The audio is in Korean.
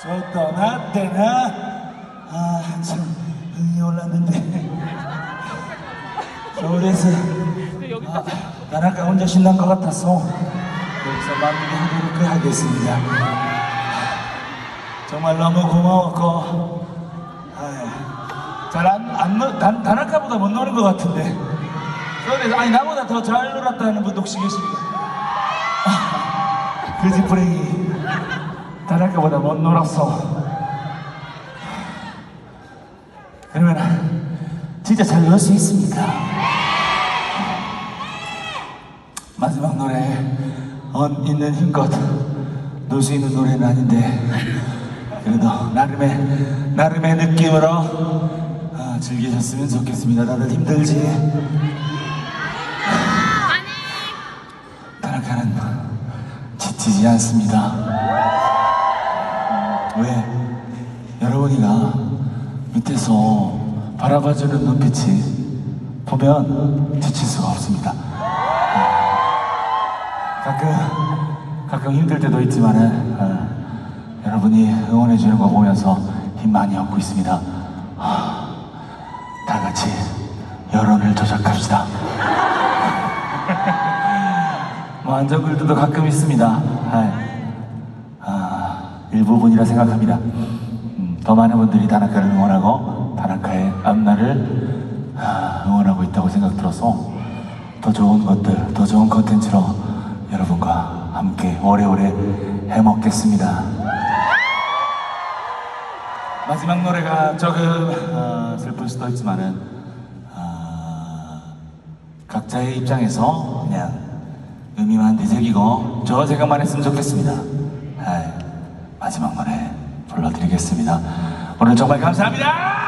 저 떠났대나. 아 한참 흥이 올랐는데. 서울에서. 아, 나라가 혼자 신난 것 같아서. 여기서 마무리하도록 하겠습니다. 정말 너무 고마웠고. 잘안 단 다나카보다 못 노는 것 같은데. 서울에서 아니 나보다 더 잘 놀았다는 분도 혹시 계십니까? 아, 그지프랭이 다나카보다 못 놀았어 그러면 진짜 잘 놀 수 있습니까? 마지막 노래 언 있는 힘껏 놀 수 있는 노래는 아닌데 그래도 나름의 나름의 느낌으로 아, 즐기셨으면 좋겠습니다. 다들 힘들지? 타락하는 지치지 않습니다. 왜? 여러분이가 밑에서 바라봐주는 눈빛이 보면 지칠 수가 없습니다. 가끔 가끔 힘들 때도 있지만은 어, 여러분이 응원해 주는 거 보면서 힘 많이 얻고 있습니다. 하, 다 같이 여론을 조작합시다. 뭐 안전글들도 가끔 있습니다. 아이, 아, 일부분이라 생각합니다. 음, 더 많은 분들이 다나카를 응원하고 다나카의 앞날을 아, 응원하고 있다고 생각 들어서 더 좋은 것들, 더 좋은 컨텐츠로 여러분과 함께 오래오래 해먹겠습니다. 마지막 노래가 조금 어, 슬플 수도 있지만은 아, 각자의 입장에서 그냥 의미만 되새기고 저 생각만 했으면 좋겠습니다. 아이, 마지막 노래 불러드리겠습니다. 오늘 정말 감사합니다.